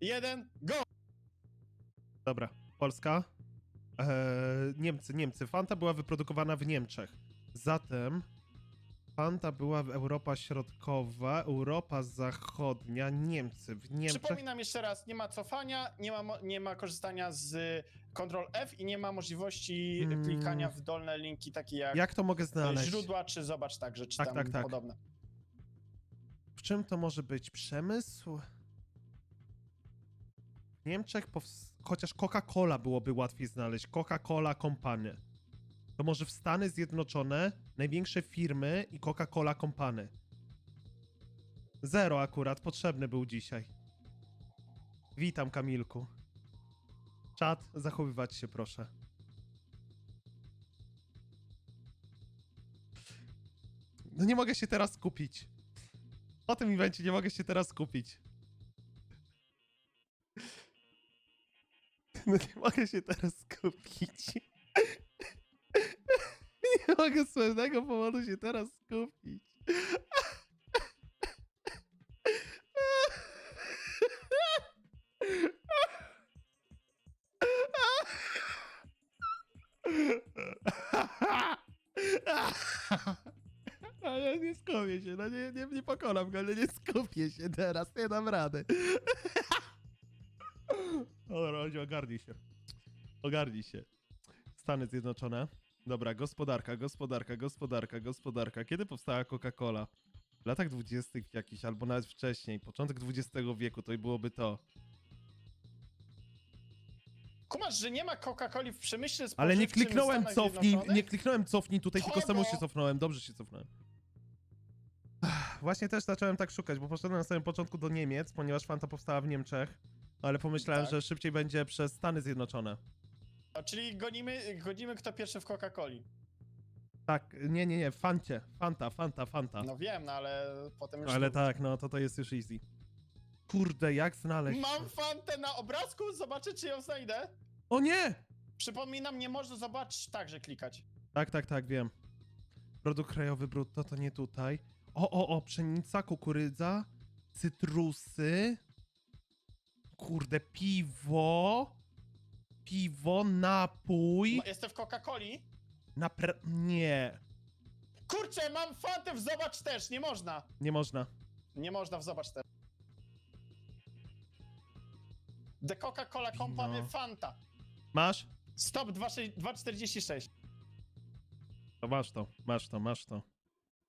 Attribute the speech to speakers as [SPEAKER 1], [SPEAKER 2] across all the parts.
[SPEAKER 1] jeden, go!
[SPEAKER 2] Dobra, Polska. Eee, Niemcy, Niemcy. Fanta była wyprodukowana w Niemczech. Zatem Fanta była w Europa Środkowa, Europa Zachodnia, Niemcy. W Niemczech.
[SPEAKER 1] Przypominam jeszcze raz, nie ma cofania, nie ma, mo- nie ma korzystania z Ctrl F i nie ma możliwości
[SPEAKER 2] Mm.
[SPEAKER 1] klikania w dolne linki takie jak,
[SPEAKER 2] Jak to mogę znaleźć?
[SPEAKER 1] źródła, czy zobacz także, czy
[SPEAKER 2] Tak,
[SPEAKER 1] tam
[SPEAKER 2] tak, tak.
[SPEAKER 1] podobne.
[SPEAKER 2] W czym to może być? Przemysł? W Niemczech, chociaż Coca-Cola byłoby łatwiej znaleźć. Coca-Cola Company. To może w Stany Zjednoczone największe firmy i Coca-Cola Company. Zero akurat potrzebny był dzisiaj. Witam, Kamilku. Czat, zachowywać się proszę. No nie mogę się teraz skupić. Po tym evencie nie mogę się teraz skupić. No nie mogę się teraz skupić. Nie mogę z pewnego powodu się teraz skupić. Ale nie skupię się, no nie, nie, nie pokonam go, ale nie skupię się teraz, nie dam rady. Dobra, Rodziu, ogarnij się. Ogarnij się. Stany Zjednoczone. Dobra, gospodarka, gospodarka, gospodarka, gospodarka. Kiedy powstała Coca-Cola? W latach dwudziestych jakiś, albo nawet wcześniej, początek XX wieku, to i byłoby to.
[SPEAKER 1] Kumasz, że nie ma Coca-Coli w przemyśle spożywczym
[SPEAKER 2] Ale nie
[SPEAKER 1] w
[SPEAKER 2] kliknąłem
[SPEAKER 1] Stanach
[SPEAKER 2] cofnij,
[SPEAKER 1] Zjednoczonych?
[SPEAKER 2] nie kliknąłem cofnij tutaj, tylko samemu się cofnąłem, dobrze się cofnąłem. Ach, Właśnie też zacząłem tak szukać, bo poszedłem na samym początku do Niemiec, ponieważ Fanta powstała w Niemczech, ale pomyślałem,
[SPEAKER 1] Tak.
[SPEAKER 2] że szybciej będzie przez Stany Zjednoczone.
[SPEAKER 1] A, Czyli gonimy, gonimy kto pierwszy w Coca-Coli.
[SPEAKER 2] Tak, nie, nie, nie, Fancie, Fanta, Fanta, Fanta.
[SPEAKER 1] No wiem, no ale potem już...
[SPEAKER 2] ale tak, no to to jest już easy. Kurde, jak znaleźć?
[SPEAKER 1] Mam fantę na obrazku, zobaczę czy ją znajdę.
[SPEAKER 2] O nie!
[SPEAKER 1] Przypominam, nie można zobaczyć także klikać.
[SPEAKER 2] Tak, tak, tak, wiem. Produkt krajowy brutto to nie tutaj. O, o, o, pszenica, kukurydza, cytrusy. Kurde, piwo. Piwo, napój.
[SPEAKER 1] No, jestem w Coca-Coli.
[SPEAKER 2] Napra... Nie,
[SPEAKER 1] Kurczę, mam fantę w zobacz też, nie można.
[SPEAKER 2] nie można.
[SPEAKER 1] Nie można w zobacz też. The Coca-Cola Company. Fanta.
[SPEAKER 2] Masz?
[SPEAKER 1] Stop 2,6 2,46.
[SPEAKER 2] To masz to, masz to, masz to.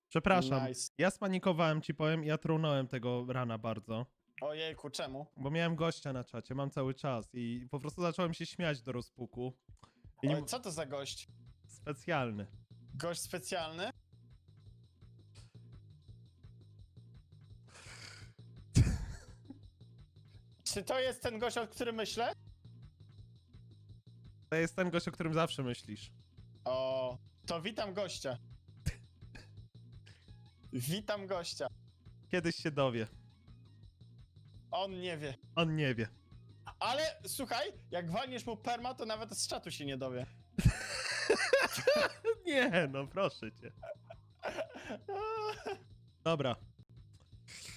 [SPEAKER 2] Przepraszam.
[SPEAKER 1] Nice.
[SPEAKER 2] Ja spanikowałem, ci powiem, ja trunąłem tego rana bardzo.
[SPEAKER 1] Ojejku, czemu?
[SPEAKER 2] Bo miałem gościa na czacie, mam cały czas i po prostu zacząłem się śmiać do rozpuku. I nie...
[SPEAKER 1] Oj, co to za gość?
[SPEAKER 2] Specjalny.
[SPEAKER 1] Gość specjalny? Czy to jest ten gość, o którym myślę?
[SPEAKER 2] To jest ten gość, o którym zawsze myślisz.
[SPEAKER 1] O, to witam gościa. Witam gościa.
[SPEAKER 2] Kiedyś się dowie.
[SPEAKER 1] On nie wie.
[SPEAKER 2] On nie wie.
[SPEAKER 1] Ale słuchaj, jak walniesz mu perma, to nawet z czatu się nie dowie.
[SPEAKER 2] Nie, no proszę cię. Dobra.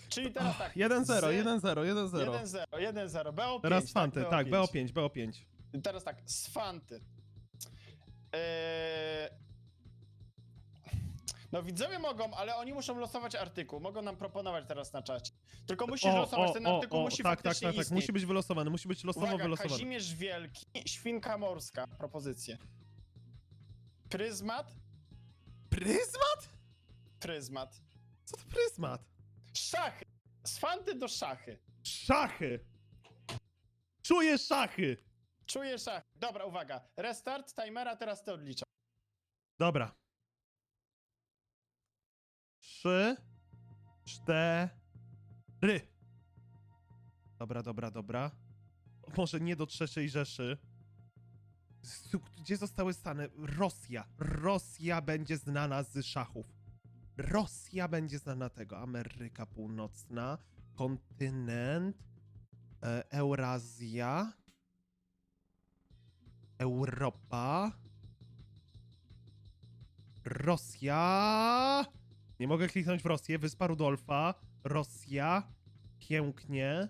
[SPEAKER 1] Czyli teraz tak.
[SPEAKER 2] 1-0,
[SPEAKER 1] z-
[SPEAKER 2] 1-0, 1-0.
[SPEAKER 1] 1-0, 1-0. BO5.
[SPEAKER 2] Teraz Fanty, tak,
[SPEAKER 1] BO5.
[SPEAKER 2] BO5, BO5.
[SPEAKER 1] Teraz tak, z Fanty. Eee... No widzowie mogą, ale oni muszą losować artykuł. Mogą nam proponować teraz na czacie. Tylko musisz losować, ten artykuł musi
[SPEAKER 2] tak, tak,
[SPEAKER 1] faktycznie
[SPEAKER 2] tak, tak,
[SPEAKER 1] istnieć.
[SPEAKER 2] musi być wylosowany, musi być losowo
[SPEAKER 1] Uwaga,
[SPEAKER 2] wylosowany.
[SPEAKER 1] Kazimierz Wielki, Świnka Morska, propozycje. Pryzmat,
[SPEAKER 2] Pryzmat?
[SPEAKER 1] pryzmat.
[SPEAKER 2] Co to pryzmat?
[SPEAKER 1] Szachy. Z Fanty do szachy.
[SPEAKER 2] Szachy! Czuję szachy!
[SPEAKER 1] Czuję szachy. Dobra, uwaga. Restart timera, teraz ty odliczam.
[SPEAKER 2] Dobra. Trzy, cztery. Dobra, dobra, dobra. Może nie do trzeciej Rzeszy. Gdzie zostały Stany? Rosja. Rosja będzie znana z szachów. Rosja będzie znana tego. Ameryka Północna, kontynent, e, Eurazja, Europa, Rosja. Nie mogę kliknąć w Rosję. Wyspa Rudolfa. Rosja. Pięknie.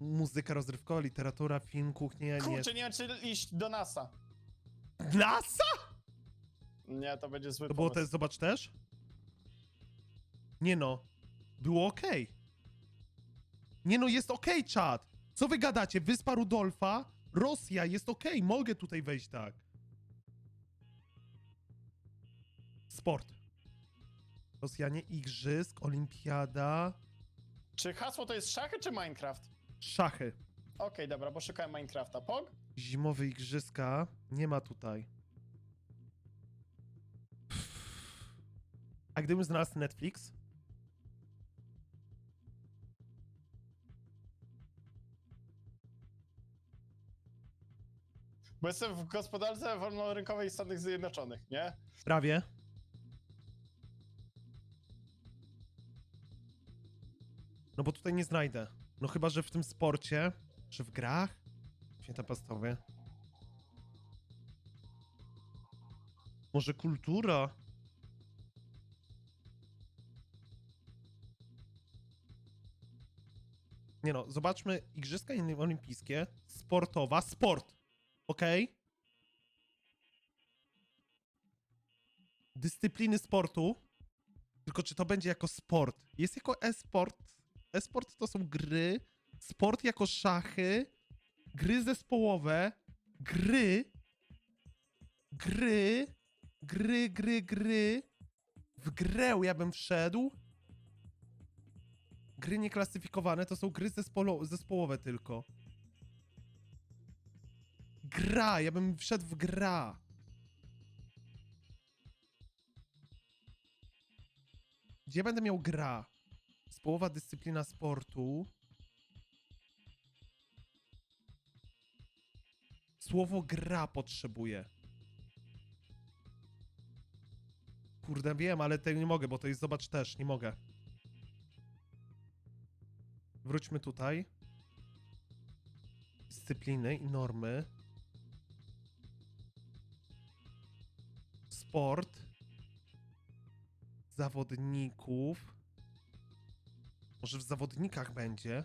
[SPEAKER 2] Muzyka rozrywkowa, literatura, film, kuchnia, nie.
[SPEAKER 1] Kurczę, nie wiem, czy iść do NASA.
[SPEAKER 2] NASA?
[SPEAKER 1] Nie, to będzie zły
[SPEAKER 2] To było
[SPEAKER 1] pomysł.
[SPEAKER 2] też, zobacz też? Nie no, było okej. Nie no, jest okej, czat. Co wy gadacie? Wyspa Rudolfa, Rosja, jest okej, mogę tutaj wejść tak. Sport. Rosjanie, Igrzysk, Olimpiada,
[SPEAKER 1] Czy hasło to jest szachy czy Minecraft?
[SPEAKER 2] szachy.
[SPEAKER 1] Okej, dobra, bo szukałem Minecrafta. Pog?
[SPEAKER 2] Zimowe Igrzyska, nie ma tutaj. A gdybym znalazł Netflix?
[SPEAKER 1] Bo jestem w gospodarce wolnorynkowej Stanów Zjednoczonych, nie?
[SPEAKER 2] Prawie. No bo tutaj nie znajdę. No chyba, że w tym sporcie, czy w grach? Święta pastowie. Może kultura? Nie no, zobaczmy Igrzyska Olimpijskie, sportowa, sport, okej? dyscypliny sportu, tylko czy to będzie jako sport? Jest jako e-sport. E-sport to są gry, sport jako szachy, gry zespołowe, gry, gry, gry, gry, gry. W grę ja bym wszedł. Gry nieklasyfikowane to są gry zespolo- zespołowe tylko. Gra, ja bym wszedł w gra. Gdzie będę miał gra? Połowa dyscyplina sportu. Słowo gra potrzebuję. Kurde, wiem, ale tego nie mogę, bo to jest zobacz też, nie mogę. Wróćmy tutaj. Dyscypliny i normy. Sport zawodników. Może w zawodnikach będzie?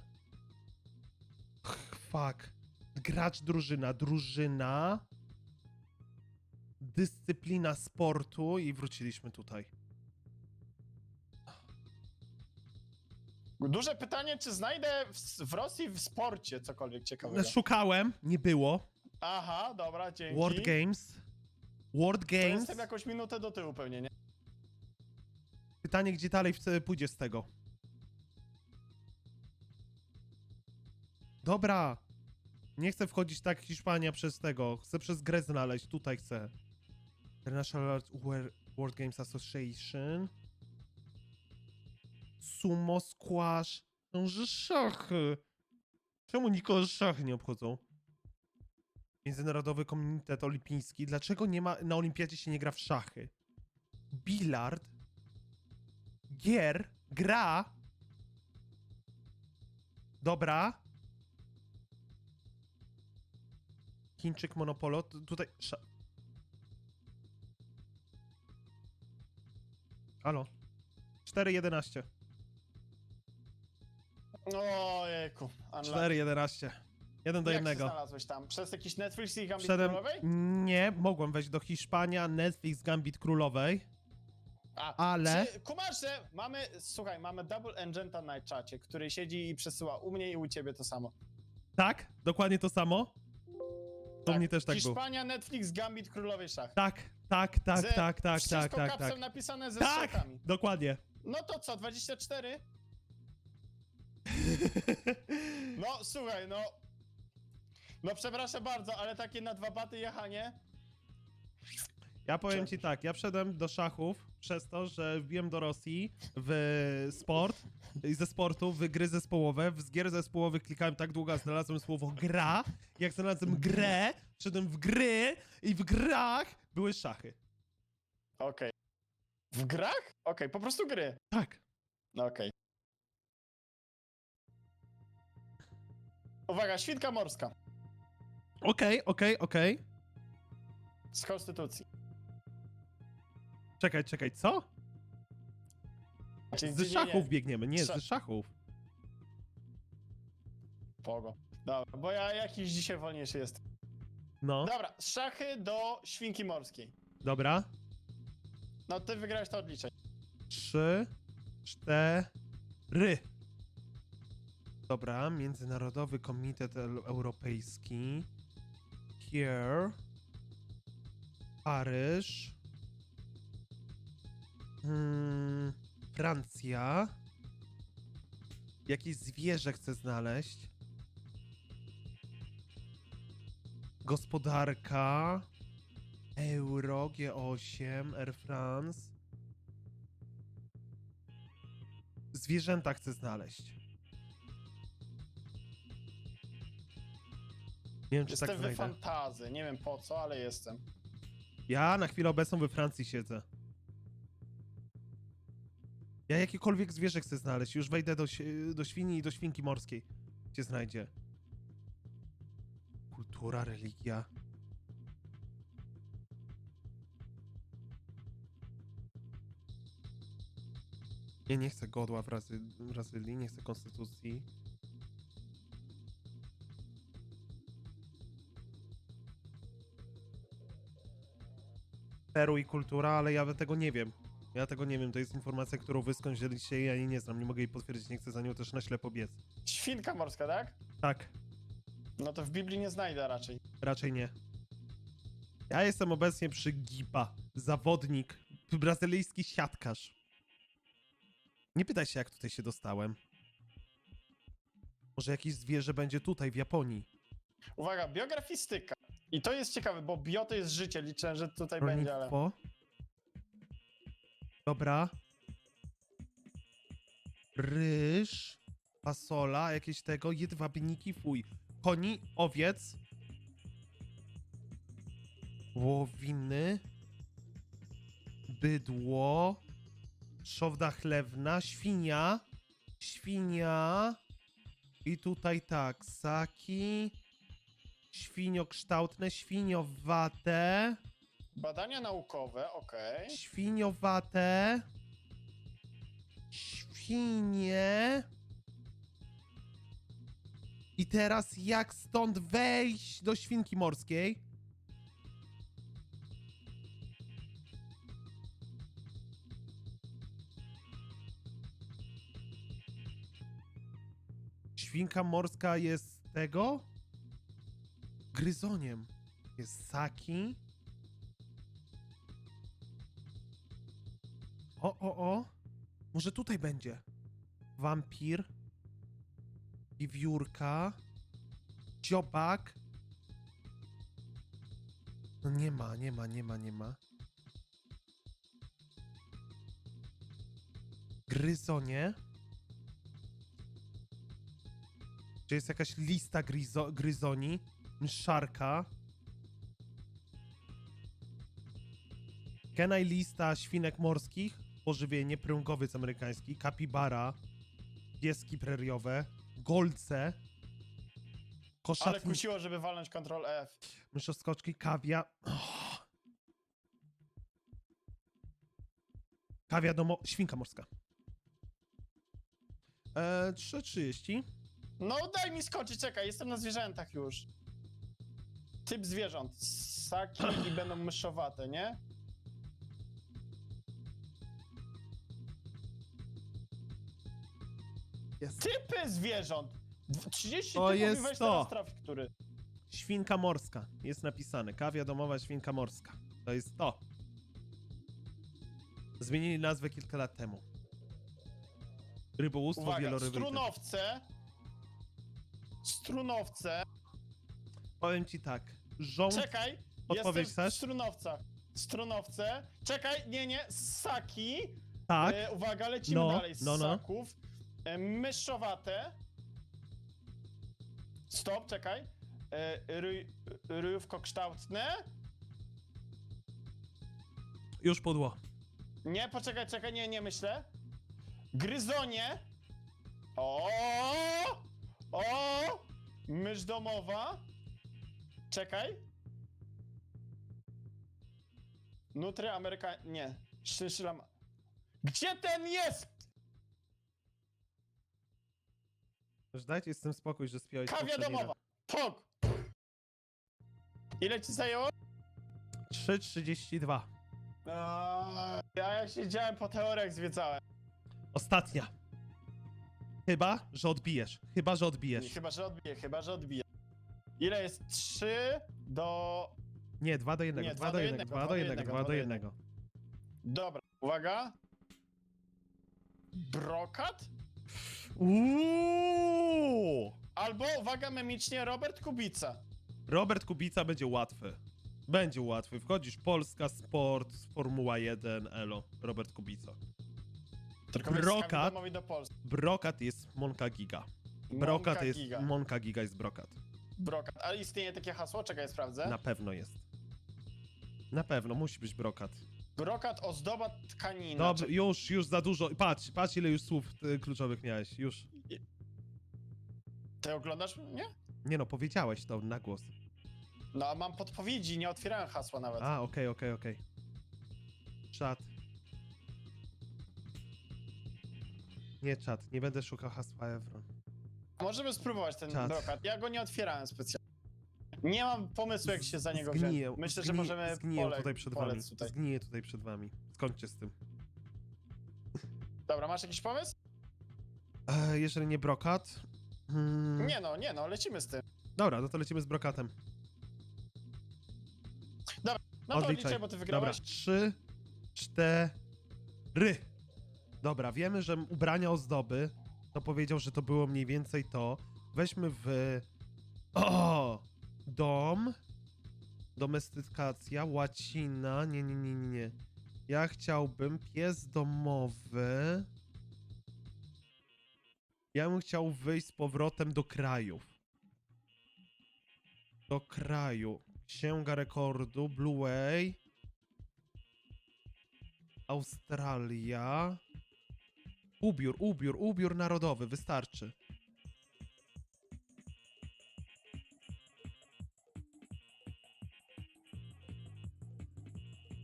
[SPEAKER 2] Fuck. Gracz drużyna, drużyna. Dyscyplina sportu i wróciliśmy tutaj.
[SPEAKER 1] Duże pytanie, czy znajdę w, w Rosji w sporcie cokolwiek ciekawego?
[SPEAKER 2] Szukałem, nie było.
[SPEAKER 1] Aha, dobra, dzięki.
[SPEAKER 2] World Games. World
[SPEAKER 1] To
[SPEAKER 2] Games.
[SPEAKER 1] jestem jakąś minutę do tyłu pewnie, nie?
[SPEAKER 2] Pytanie, gdzie dalej w- pójdzie z tego? Dobra. Nie chcę wchodzić tak Hiszpania przez tego. Chcę przez grę znaleźć. Tutaj chcę. International Wor- World Games Association. Sumo, squash. No, że szachy. Czemu nikogo szachy nie obchodzą? Międzynarodowy Komitet Olimpijski. Dlaczego nie ma, na olimpiadzie się nie gra w szachy? Billard gier, gra. Dobra. Chińczyk Monopolo, tutaj... Sza... Halo. 4.11.
[SPEAKER 1] Ojejku. unlucky.
[SPEAKER 2] 4.11. Jeden do
[SPEAKER 1] Jak
[SPEAKER 2] jednego.
[SPEAKER 1] znalazłeś tam? Przez jakiś Netflix i Gambit
[SPEAKER 2] Wszedłem...
[SPEAKER 1] Królowej?
[SPEAKER 2] Nie, mogłem wejść do Hiszpania, Netflix, Gambit Królowej.
[SPEAKER 1] A,
[SPEAKER 2] ale-
[SPEAKER 1] Czy, kumasz, że mamy, słuchaj, mamy Double Agenta na czacie, który siedzi i przesyła u mnie i u ciebie to samo.
[SPEAKER 2] Tak? Dokładnie to samo? To mnie też tak było.
[SPEAKER 1] Hiszpania, Netflix, Gambit Królowej Szach.
[SPEAKER 2] Tak, tak, tak,
[SPEAKER 1] Ze-
[SPEAKER 2] tak, tak, tak, tak, tak.
[SPEAKER 1] napisane ze
[SPEAKER 2] Tak,
[SPEAKER 1] strzałkami.
[SPEAKER 2] dokładnie.
[SPEAKER 1] No to co, 24? No słuchaj, no. No przepraszam bardzo, ale takie na dwa baty jechanie.
[SPEAKER 2] Ja powiem ci tak, ja wszedłem do szachów przez to, że wbiłem do Rosji w sport ze sportu w gry zespołowe. Z gier zespołowych klikałem tak długo, a znalazłem słowo gra. Jak znalazłem grę, wszedłem w gry i w grach były szachy.
[SPEAKER 1] Okej. W grach? Okej, po prostu gry.
[SPEAKER 2] Tak.
[SPEAKER 1] No okej. Uwaga, świnka morska.
[SPEAKER 2] Okej, okej, okej.
[SPEAKER 1] Z konstytucji.
[SPEAKER 2] Czekaj, czekaj, co?
[SPEAKER 1] Czyli
[SPEAKER 2] Z
[SPEAKER 1] nie,
[SPEAKER 2] szachów
[SPEAKER 1] nie.
[SPEAKER 2] biegniemy, nie,
[SPEAKER 1] Sza-
[SPEAKER 2] z szachów.
[SPEAKER 1] Pogo. Dobra, bo ja jakiś dzisiaj wolniejszy jestem.
[SPEAKER 2] No,
[SPEAKER 1] Dobra, z szachy do świnki morskiej.
[SPEAKER 2] dobra.
[SPEAKER 1] No ty wygrałeś to odliczenie.
[SPEAKER 2] Trzy, cztery. Dobra, Międzynarodowy Komitet Eu- Europejski. Here. Paryż. Hmm, Francja. Jakieś zwierzę chcę znaleźć. Gospodarka. Euro, G8, Air France. Zwierzęta chcę znaleźć. Nie wiem, czy
[SPEAKER 1] Jestem
[SPEAKER 2] tak
[SPEAKER 1] we
[SPEAKER 2] znajdę.
[SPEAKER 1] fantazy, nie wiem po co, ale jestem.
[SPEAKER 2] Ja na chwilę obecną we Francji siedzę. Ja jakiekolwiek zwierzę chcę znaleźć. Już wejdę do, do świni i do świnki morskiej. Gdzie znajdzie? Kultura, religia. Nie, nie chcę godła w Brazylii, nie chcę konstytucji. Peru i kultura, ale ja tego nie wiem. Ja tego nie wiem, to jest informacja, którą wy skądś i ja jej nie znam, nie mogę jej potwierdzić, nie chcę za nią też na ślepo biec.
[SPEAKER 1] Świnka morska, tak?
[SPEAKER 2] Tak,
[SPEAKER 1] No to w Biblii nie znajdę raczej.
[SPEAKER 2] raczej nie. Ja jestem obecnie przy Gipa, zawodnik, brazylijski siatkarz. Nie pytaj się, jak tutaj się dostałem. Może jakieś zwierzę będzie tutaj, w Japonii.
[SPEAKER 1] Uwaga, biografistyka. I to jest ciekawe, bo bio to jest życie. Liczę, że tutaj będzie, ale.
[SPEAKER 2] Rolnictwo. Dobra. Ryż, fasola, jakieś tego, jedwabniki, fuj. Koni, owiec. Łowiny. Bydło. Trzowda chlewna, świnia. Świnia. I tutaj tak, saki. Świniokształtne, świniowate.
[SPEAKER 1] Badania naukowe, okej.
[SPEAKER 2] Świniowate. Świnie. I teraz jak stąd wejść do świnki morskiej? Świnka morska jest tego? Gryzoniem. Jest saki. O, o, o. Może tutaj będzie. Wampir. Wiewiórka. Dziobak. No nie ma, nie ma, nie ma, nie ma. Gryzonie. Czy jest jakaś lista gryzo gryzoni? Mszarka. Kenai lista świnek morskich, pożywienie, pręgowiec amerykański, kapibara, pieski preriowe, golce,
[SPEAKER 1] Ale
[SPEAKER 2] koszatni,
[SPEAKER 1] kusiło, żeby walnąć Ctrl F.
[SPEAKER 2] myszoskoczki, kawia... Oh. Kawia domo... świnka morska. Eee, 3.30.
[SPEAKER 1] No daj mi skoczyć, czekaj, jestem na zwierzętach już. Typ zwierząt. Ssaki i będą myszowate, nie?
[SPEAKER 2] Jest.
[SPEAKER 1] Typy zwierząt! Dw- 30
[SPEAKER 2] To
[SPEAKER 1] typów i
[SPEAKER 2] jest
[SPEAKER 1] weź
[SPEAKER 2] to.
[SPEAKER 1] teraz traf, który.
[SPEAKER 2] Świnka morska. Jest napisane. Kawia domowa świnka morska. To jest to. Zmienili nazwę kilka lat temu. Rybołówstwo
[SPEAKER 1] Uwaga,
[SPEAKER 2] wieloryby.
[SPEAKER 1] strunowce. Strunowce.
[SPEAKER 2] Powiem ci tak. Rząd.
[SPEAKER 1] Czekaj,
[SPEAKER 2] Odpowiedź
[SPEAKER 1] jestem w
[SPEAKER 2] chcesz?
[SPEAKER 1] strunowcach. Strunowce. Czekaj, nie, nie, ssaki.
[SPEAKER 2] Tak.
[SPEAKER 1] E, uwaga, lecimy
[SPEAKER 2] No,
[SPEAKER 1] dalej.
[SPEAKER 2] no, no.
[SPEAKER 1] Ssaków. E, myszowate. Stop, czekaj. E, ry, ryjówkokształtne.
[SPEAKER 2] Już pudło.
[SPEAKER 1] Nie, poczekaj, czekaj, nie, nie myślę. Gryzonie. O! O! Mysz domowa. Czekaj. Nutry Ameryka... Nie. Szyszylam... Gdzie ten jest?
[SPEAKER 2] Już dajcie z tym spokój, że spiąłeś
[SPEAKER 1] Kawia
[SPEAKER 2] poprzedni
[SPEAKER 1] domowa. Pok! Ile ci zajęło?
[SPEAKER 2] raz. 3.32.
[SPEAKER 1] Eee, Ja jak siedziałem po teoriach zwiedzałem.
[SPEAKER 2] Ostatnia. Chyba, że odbijesz. Chyba, że odbijesz.
[SPEAKER 1] Chyba, że odbiję, chyba, że odbiję. Ile jest? 3 do...
[SPEAKER 2] Nie, 2 do 1.
[SPEAKER 1] Nie,
[SPEAKER 2] 2 do 1. 2 do 1. 2 do 1.
[SPEAKER 1] Dobra, uwaga. Brokat?
[SPEAKER 2] Uuuu!
[SPEAKER 1] Albo, uwaga, memicznie, Robert Kubica.
[SPEAKER 2] Robert Kubica będzie łatwy. Będzie łatwy. Wchodzisz Polska Sport, Formuła 1, Elo. Robert Kubica.
[SPEAKER 1] Tylko
[SPEAKER 2] Brokat?
[SPEAKER 1] Brokat? do Polski.
[SPEAKER 2] Brokat jest Monka Giga. Brokat
[SPEAKER 1] Monka
[SPEAKER 2] jest.
[SPEAKER 1] Giga.
[SPEAKER 2] Monka Giga jest brokat.
[SPEAKER 1] Brokat. Ale istnieje takie hasło? Czekaj, sprawdzę.
[SPEAKER 2] Na pewno jest. Na pewno, musi być brokat.
[SPEAKER 1] Brokat, ozdoba, tkanina.
[SPEAKER 2] Dobrze,
[SPEAKER 1] Czy-
[SPEAKER 2] już, już za dużo. Patrz, patrz ile już słów y, kluczowych miałeś. Już.
[SPEAKER 1] Ty oglądasz mnie?
[SPEAKER 2] Nie no, powiedziałeś to na głos.
[SPEAKER 1] No, a mam podpowiedzi, nie otwierałem hasła nawet.
[SPEAKER 2] A, okej, okej, okej. Czat. Nie czat, nie będę szukał hasła Evron.
[SPEAKER 1] Możemy spróbować ten
[SPEAKER 2] Czad.
[SPEAKER 1] brokat. Ja go nie otwierałem specjalnie. Nie mam pomysłu, jak się za niego wziąć.
[SPEAKER 2] Zgniję,
[SPEAKER 1] Myślę, że
[SPEAKER 2] zgni-
[SPEAKER 1] możemy
[SPEAKER 2] Zgniję
[SPEAKER 1] pole,
[SPEAKER 2] tutaj przed wami.
[SPEAKER 1] polec tutaj.
[SPEAKER 2] Zgniję tutaj przed wami. Skończcie z tym.
[SPEAKER 1] Dobra, masz jakiś pomysł?
[SPEAKER 2] E, jeżeli nie brokat... Hmm,
[SPEAKER 1] Nie no, nie no, lecimy z tym.
[SPEAKER 2] Dobra, no to lecimy z brokatem.
[SPEAKER 1] No to
[SPEAKER 2] Odliczaj.
[SPEAKER 1] bo ty
[SPEAKER 2] Dobra,
[SPEAKER 1] wygrałeś.
[SPEAKER 2] trzy, cztery. Dobra, wiemy, że ubrania ozdoby, to powiedział, że to było mniej więcej to. Weźmy w... O! Dom. Domestykacja, łacina. Nie, nie, nie, nie, nie. Ja chciałbym pies domowy. Ja bym chciał wyjść z powrotem do krajów. Do kraju. Księga rekordu, Blue Way. Australia. Ubiór, ubiór, ubiór narodowy, wystarczy.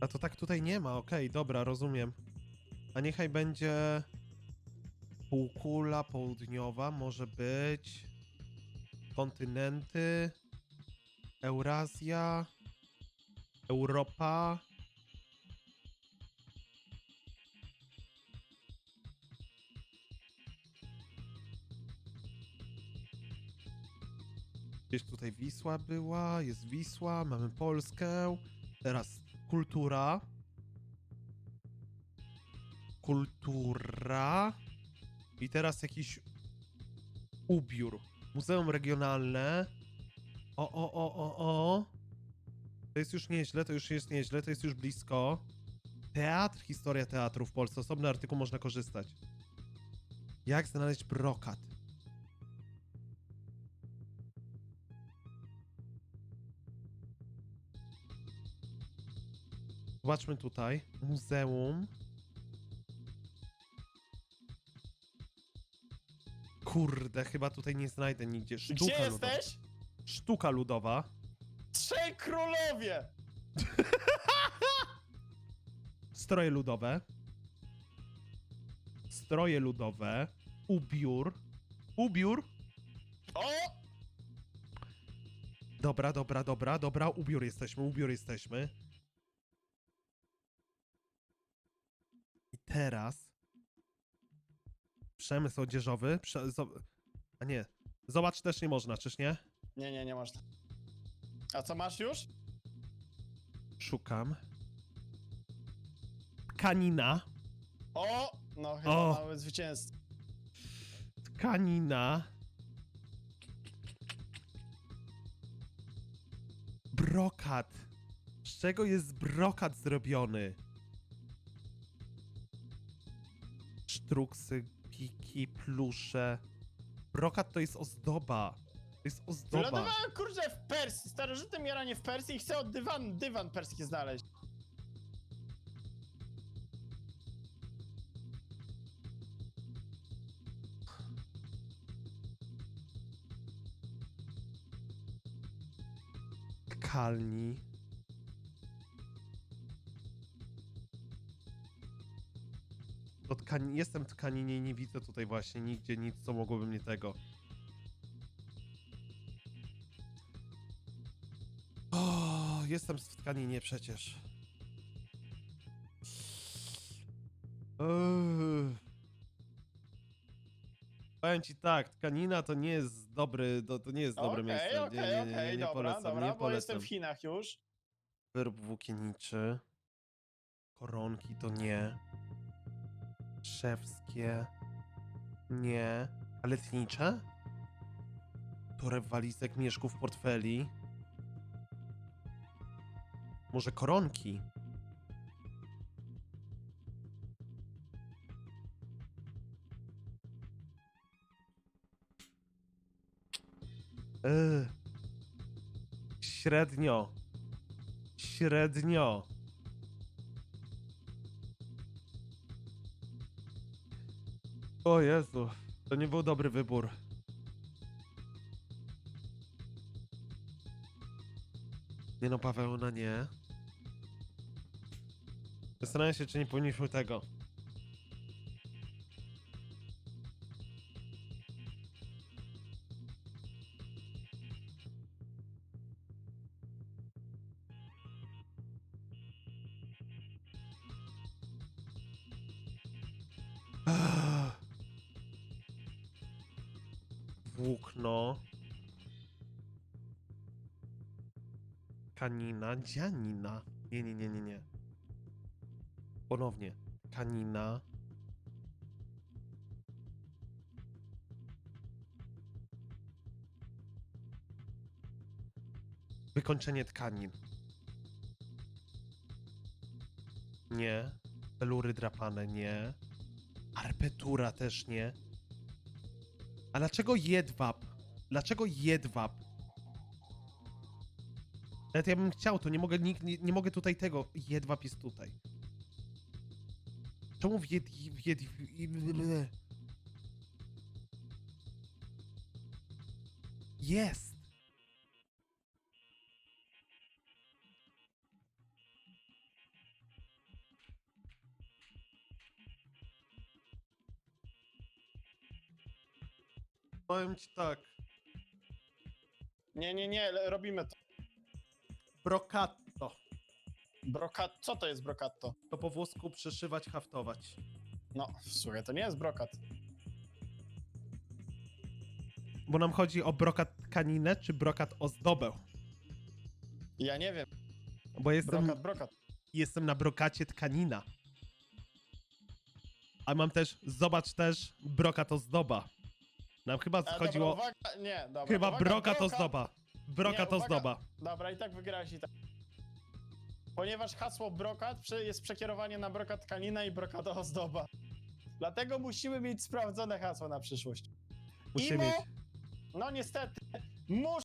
[SPEAKER 2] A to tak tutaj nie ma, okej, dobra, rozumiem. A niechaj będzie półkula południowa, może być kontynenty, Eurazja, Europa. Gdzieś tutaj Wisła była, jest Wisła, mamy Polskę. Teraz kultura. Kultura. I teraz jakiś ubiór. Muzeum regionalne. O, o, o, o, o. To jest już nieźle, to już jest nieźle, to jest już blisko. Teatr, historia teatru w Polsce. Osobny artykuł można korzystać. Jak znaleźć brokat? Zobaczmy tutaj. Muzeum. Kurde, chyba tutaj nie znajdę nigdzie. Sztuka
[SPEAKER 1] Gdzie
[SPEAKER 2] ludowa.
[SPEAKER 1] jesteś?
[SPEAKER 2] Sztuka ludowa.
[SPEAKER 1] Trzej królowie!
[SPEAKER 2] Stroje ludowe. Stroje ludowe. Ubiór. Ubiór.
[SPEAKER 1] O!
[SPEAKER 2] Dobra, dobra, dobra, dobra. Ubiór jesteśmy, ubiór jesteśmy. Teraz. Przemysł odzieżowy. Prze zo- A nie. Zobacz też nie można, czyż nie?
[SPEAKER 1] Nie, nie, nie można. A co masz już?
[SPEAKER 2] Szukam. Tkanina.
[SPEAKER 1] O! No chyba
[SPEAKER 2] O!
[SPEAKER 1] mamy zwycięzcę.
[SPEAKER 2] Tkanina. Brokat. Z czego jest brokat zrobiony? Sztruksy, piki, plusze. Brokat to jest ozdoba. To jest ozdoba.
[SPEAKER 1] Wylądowałem kurczę w Persji, starożytnym jaranie w Persji i chcę od dywan, dywan perski znaleźć.
[SPEAKER 2] Tkalni. tkanin, jestem w tkaninie i nie widzę tutaj właśnie nigdzie nic, co mogłoby mnie tego. O, jestem w tkaninie przecież. Uff. Powiem ci tak, tkanina to nie jest dobry, to, to nie jest dobre
[SPEAKER 1] Okej,
[SPEAKER 2] miejsce. Nie,
[SPEAKER 1] okej,
[SPEAKER 2] nie, nie, nie, nie
[SPEAKER 1] dobra,
[SPEAKER 2] polecam, nie
[SPEAKER 1] bo
[SPEAKER 2] polecam.
[SPEAKER 1] jestem w Chinach już.
[SPEAKER 2] Wyrób włókienniczy. Koronki to nie. Szewskie. Nie. A letnicze? Torew walizek, mieszków, portfeli. Może koronki? Yy. Średnio. Średnio. O Jezu, to nie był dobry wybór. Nie no, Pawełna nie. Zastanawiam się, czy nie powinniśmy tego. Kanina, dzianina. Nie, nie, nie, nie, nie. Ponownie. Kanina. Wykończenie tkanin. Nie. Pelury drapane, nie. Arpetura też nie. A dlaczego jedwab? Dlaczego jedwab? Nawet ja bym chciał, to nie mogę, nikt, nie, nie mogę tutaj tego. Jedwab jest tutaj. Czemu w jed... w jed... w- Jest! Powiem ci tak.
[SPEAKER 1] Nie, nie, nie, le- robimy to.
[SPEAKER 2] Brocatto.
[SPEAKER 1] Brokat, co to jest brokatto?
[SPEAKER 2] To po włosku przeszywać, haftować.
[SPEAKER 1] No, słuchaj, to nie jest brokat.
[SPEAKER 2] Bo nam chodzi o brokat tkaninę, czy brokat ozdobę.
[SPEAKER 1] Ja nie wiem,
[SPEAKER 2] Bo jestem,
[SPEAKER 1] brokat, brokat.
[SPEAKER 2] jestem na brokacie tkanina. A mam też, zobacz też, brokat ozdoba. Nam chyba
[SPEAKER 1] A,
[SPEAKER 2] chodziło,
[SPEAKER 1] Dobra, uwaga, nie, dobra.
[SPEAKER 2] chyba
[SPEAKER 1] uwaga, brokat.
[SPEAKER 2] ozdoba. Brokat
[SPEAKER 1] Nie, uwaga.
[SPEAKER 2] ozdoba.
[SPEAKER 1] Dobra, i tak wygrałeś i tak. Ponieważ hasło brokat prze- jest przekierowanie na brokat tkanina i brokat ozdoba. Dlatego musimy mieć sprawdzone hasło na przyszłość.
[SPEAKER 2] Musimy
[SPEAKER 1] Imo?
[SPEAKER 2] mieć.
[SPEAKER 1] No niestety, muszę